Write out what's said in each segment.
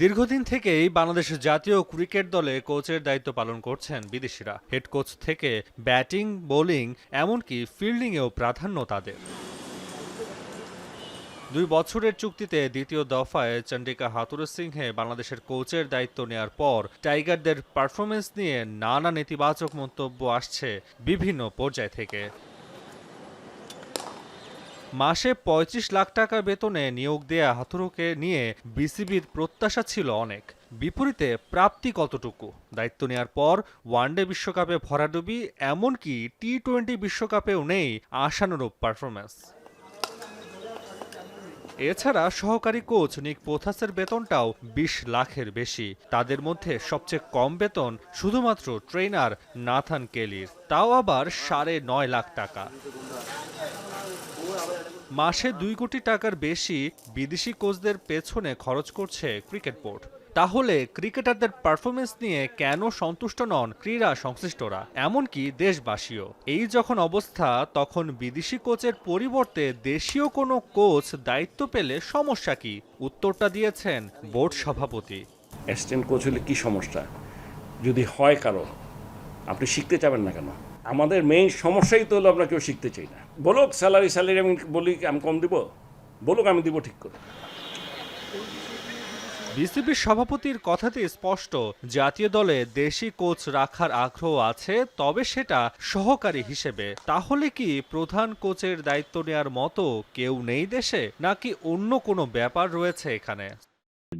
দীর্ঘদিন থেকেই বাংলাদেশের জাতীয় ক্রিকেট দলে কোচের দায়িত্ব পালন করছেন বিদেশিরা। হেড কোচ থেকে ব্যাটিং, বোলিং, এমনকি ফিল্ডিংয়েও প্রাধান্য তাদের। দুই বছরের চুক্তিতে দ্বিতীয় দফায় চন্ডিকা হাতুর সিংহে বাংলাদেশের কোচের দায়িত্ব নেয়ার পর টাইগারদের পারফরমেন্স নিয়ে নানা নেতিবাচক মন্তব্য আসছে বিভিন্ন পর্যায় থেকে। মাসে ৩৫ লাখ টাকা বেতনে নিয়োগ দেয়া হাতুরুকে নিয়ে বিসিবির প্রত্যাশা ছিল অনেক। বিপরীতে প্রাপ্তি কতটুকু? দায়িত্ব নেয়ার পর ওয়ানডে বিশ্বকাপে ভরাডুবি এমনকি টি টোয়েন্টি বিশ্বকাপেও নেই আশানুরূপ পারফরমেন্স এছাড়া সহকারী কোচ নিক পোথাসের বেতনটাও বিশ লাখের বেশি। তাদের মধ্যে সবচেয়ে কম বেতন শুধুমাত্র ট্রেনার নাথান কেলির। তাও আবার সাড়ে নয় লাখ টাকা। মাসে দুই কোটি টাকার বেশি বিদেশি কোচদের পেছনে খরচ করছে ক্রিকেট বোর্ড। তাহলে ক্রিকেটারদের পারফরমেন্স নিয়ে কেন সন্তুষ্ট নন ক্রীড়া সংশ্লিষ্টরা? এমনকি দেশবাসীও। এই যখন অবস্থা, তখন বিদেশি কোচের পরিবর্তে দেশীয় কোনো কোচ দায়িত্ব পেলে সমস্যা কি? উত্তরটা দিয়েছেন বোর্ড সভাপতি। অ্যাসিস্ট্যান্ট কোচ হলে কী সমস্যা? যদি হয় কারও, আপনি শিখতে চাবেন না কেন? আমাদের মেইন সমস্যাই তো হলো আমরা কেউ শিখতে চাই না। বলুক স্যালারি স্যালারি আমি বলি আমি কম দিব? বলুক আমি দিব ঠিক করে। বিসিবির সভাপতির কথাতে স্পষ্ট, জাতীয় দলে দেশি কোচ রাখার আগ্রহ আছে, তবে সেটা সহকারী হিসেবে। তাহলে কি প্রধান কোচের দায়িত্ব নেয়ার মতো কেউ নেই দেশে, নাকি অন্য কোনো ব্যাপার রয়েছে এখানে?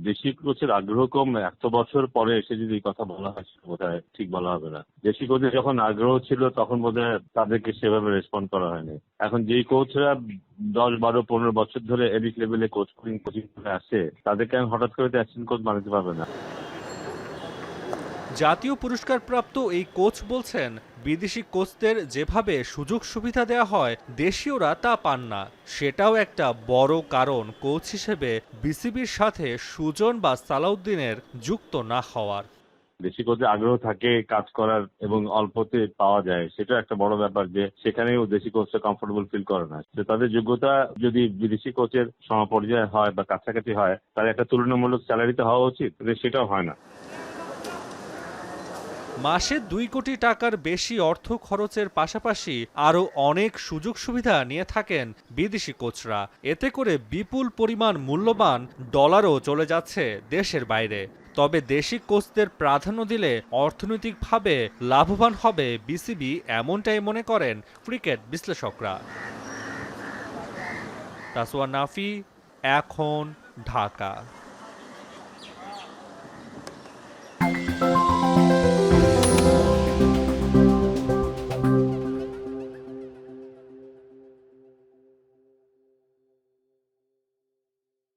দেশি কোচের আগ্রহ কম না এত বছর পরে এসে যদি কথা বলা হয় বোধহয় ঠিক বলা হবে না। দেশি কোচের যখন আগ্রহ ছিল, তখন বোধহয় তাদেরকে সেভাবে রেসপন্ড করা হয়নি। এখন যেই কোচরা দশ, বারো, পনেরো বছর ধরে এলিট লেভেলে কোচ কোচিং করে আসে, তাদেরকে আমি হঠাৎ করে অ্যাসিস্ট্যান্ট কোচ বানাতে পারবে না। জাতীয় পুরস্কারপ্রাপ্ত এই কোচ বলছেন বিদেশি কোচদের যেভাবে সুযোগ সুবিধা দেওয়া হয়, দেশীয়রা তা পান না। সেটাও একটা বড় কারণ কোচ হিসেবে বিসিবির সাথে সুজন বা সালাউদ্দিনের যুক্ত না হওয়ার। দেশি কোচের আগ্রহ থাকে, কাজ করার এবং অল্পতে পাওয়া যায়। সেটা একটা বড় ব্যাপার যে সেখানেও দেশি কোচটা কমফোর্টেবল ফিল করে না। তো তাদের যোগ্যতা যদি বিদেশি কোচের সমপর্যায়ে হয় বা কাছাকাছি হয়, তাহলে একটা তুলনামূলক স্যালারিতে হওয়া উচিত সেটাও হয় না। মাসে দুই কোটি টাকার বেশি অর্থ খরচের পাশাপাশি আরও অনেক সুযোগ সুবিধা নিয়ে থাকেন বিদেশি কোচরা। এতে করে বিপুল পরিমাণ মূল্যবান ডলারও চলে যাচ্ছে দেশের বাইরে। তবে দেশি কোচদের প্রাধান্য দিলে অর্থনৈতিকভাবে লাভবান হবে বিসিবি এমনটাই মনে করেন ক্রিকেট বিশ্লেষকরা। তাসওয়া নাফি, এখন ঢাকা।